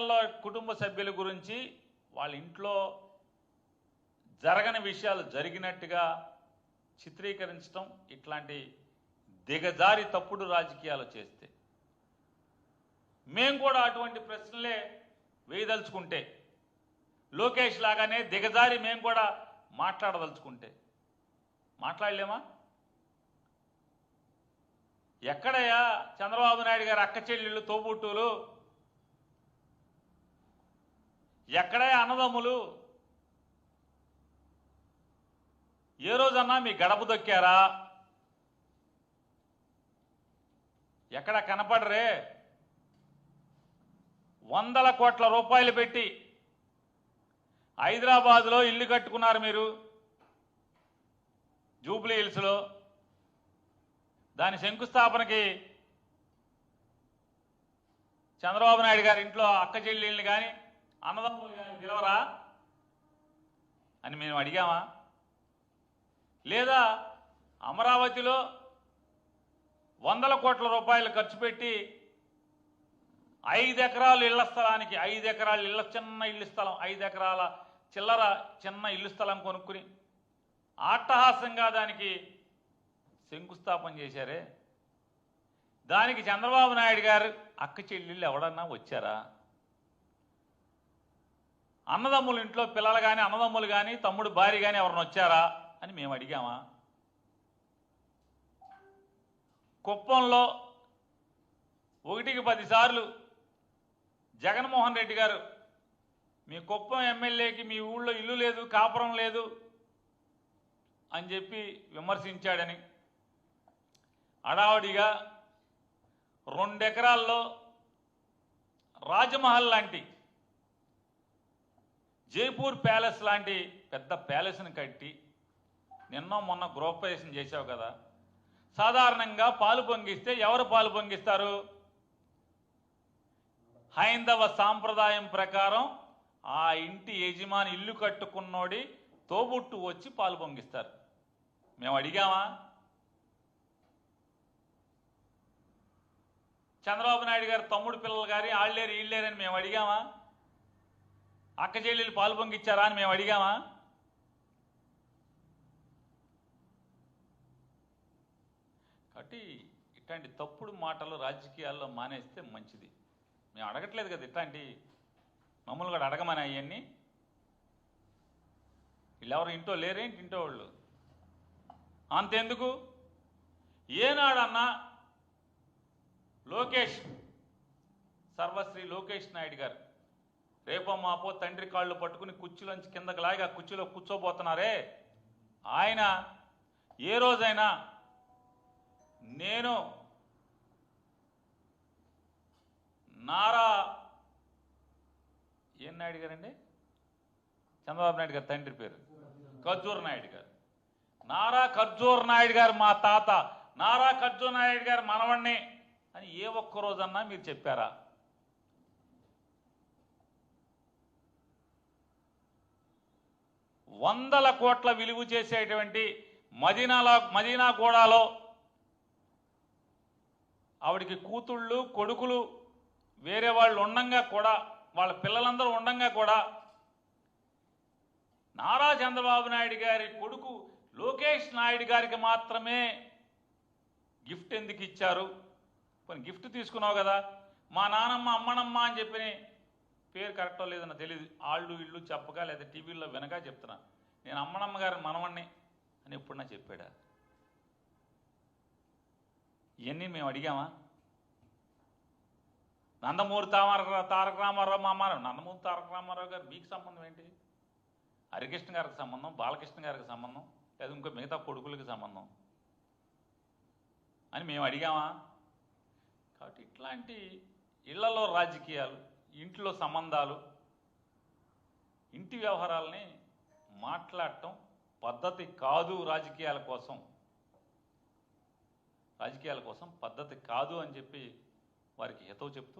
ఇళ్ళలో కుటుంబ సభ్యుల గురించి వాళ్ళ ఇంట్లో జరగని విషయాలు జరిగినట్టుగా చిత్రీకరించడం ఇట్లాంటి దిగజారి తప్పుడు రాజకీయాలు చేస్తే. మేము కూడా అటువంటి ప్రశ్నలే వేయదలుచుకుంటే లోకేష్ లాగానే దిగజారి మేము కూడా మాట్లాడదలుచుకుంటే. మాట్లాడలేమా? ఎక్కడయ్యా చంద్రబాబు నాయుడు గారు అక్క చెల్లెళ్ళు తోబుట్టులు ఎక్కడే అన్నదమ్ములు? ఏ రోజన్నా మీ గడప దొక్కారా? ఎక్కడ కనపడరే? వందల కోట్ల రూపాయలు పెట్టి హైదరాబాద్లో ఇల్లు కట్టుకున్నారు మీరు జూబ్లీ హిల్స్లో. దాని శంకుస్థాపనకి చంద్రబాబు నాయుడు గారి ఇంట్లో అక్క చెల్లెళ్ళని కానీ అన్నదమ్ములు కానీ పిలవరా? అని మేము అడిగామా? లేదా అమరావతిలో వందల కోట్ల రూపాయలు ఖర్చు పెట్టి ఐదు ఎకరాలు ఇళ్ళ స్థలానికి ఐదు ఎకరాలు ఇళ్ళ చిన్న ఇల్లు స్థలం ఐదు ఎకరాల చిల్లర చిన్న ఇల్లు స్థలం కొనుక్కుని ఆట్టహాసంగా దానికి శంకుస్థాపన చేశారే. దానికి చంద్రబాబు నాయుడు గారు అక్క చెల్లెళ్ళు ఎవడన్నా వచ్చారా? అన్నదమ్ముల ఇంట్లో పిల్లలు కానీ అన్నదమ్ములు కానీ తమ్ముడు భార్య కానీ ఎవరిని వచ్చారా అని మేము అడిగామా? కుప్పంలో ఒకటికి పదిసార్లు జగన్మోహన్ రెడ్డి గారు మీ కుప్పం ఎమ్మెల్యేకి మీ ఊళ్ళో ఇల్లు లేదు కాపురం లేదు అని చెప్పి విమర్శించాడని. అడావుడిగా రెండెకరాల్లో రాజమహల్ లాంటి జైపూర్ ప్యాలెస్ లాంటి పెద్ద ప్యాలెస్ని కట్టి నిన్న మొన్న గృహప్రవేశం చేశావు కదా. సాధారణంగా పాలు పొంగిస్తే ఎవరు పాలు పొంగిస్తారు? హైందవ సాంప్రదాయం ప్రకారం ఆ ఇంటి యజమాని ఇల్లు కట్టుకున్నోడి తోబుట్టు వచ్చి పాలు పొంగిస్తారు. మేము అడిగామా? చంద్రబాబు నాయుడు గారు తమ్ముడు పిల్లలు గారి ఆళ్ళేరు ఈళ్ళేరని మేము అడిగామా? అక్క చెల్లెలు పాలు పొంగిచ్చారా అని మేము అడిగామా? కాబట్టి ఇట్లాంటి తప్పుడు మాటలు రాజకీయాల్లో మానేస్తే మంచిది. మేము అడగట్లేదు కదా ఇట్లాంటి మమ్మల్ని కూడా అడగమని అవన్నీ వీళ్ళెవరు ఇంటో లేరేంటి ఇంటో వాళ్ళు అంతెందుకు? ఏనాడన్నా లోకేష్ సర్వశ్రీ లోకేష్ నాయుడు గారు రేపో మాపో తండ్రి కాళ్ళు పట్టుకుని కుర్చీలోంచి కిందకి లాగి ఆ కుర్చీలో కూర్చోబోతున్నారే? ఆయన ఏ రోజైనా నేను నారా ఏం నాయుడు గారండి? చంద్రబాబు నాయుడు గారి తండ్రి పేరు. ఖర్జూర్ నాయుడు గారు. నారా ఖర్జూర్ నాయుడు గారు మా తాత. నారా ఖర్జూర్ నాయుడు గారు మనవణ్ణి అని ఏ ఒక్క రోజన్నా మీరు చెప్పారా? వందల కోట్ల విలువ చేసేటువంటి మదీనాలో మదీనా గోడాలో ఆవిడికి కూతుళ్ళు కొడుకులు వేరే వాళ్ళు ఉండంగా కూడా వాళ్ళ పిల్లలందరూ ఉండంగా కూడా నారా చంద్రబాబు నాయుడు గారి కొడుకు లోకేష్ నాయుడు గారికి మాత్రమే గిఫ్ట్ ఎందుకు ఇచ్చారు? కొన్ని గిఫ్ట్ తీసుకున్నావు కదా మా నానమ్మ అమ్మనమ్మ అని చెప్పి పేరు కరెక్టో లేదన్న తెలియదు ఆళ్ళు ఇళ్ళు చెప్పగా లేదా టీవీల్లో వినక చెప్తున్నా. నేను అమ్మనమ్మ గారి మనవణ్ణి అని ఎప్పుడన్నా చెప్పాడా? ఇవన్నీ మేము అడిగామా? నందమూరి తామర తారక రామారావు మా అమ్మారావు. నందమూరి తారక రామారావు గారు మీకు సంబంధం ఏంటి? హరికృష్ణ గారికి సంబంధం బాలకృష్ణ గారికి సంబంధం లేదా ఇంకో మిగతా కొడుకులకి సంబంధం అని మేము అడిగామా? కాబట్టి ఇట్లాంటి ఇళ్ళలో రాజకీయాలు ఇంట్లో సంబంధాలు ఇంటి వ్యవహారాలని మాట్లాడటం పద్ధతి కాదు రాజకీయాల కోసం. రాజకీయాల కోసం పద్ధతి కాదు అని చెప్పి వారికి హితవు చెప్తూ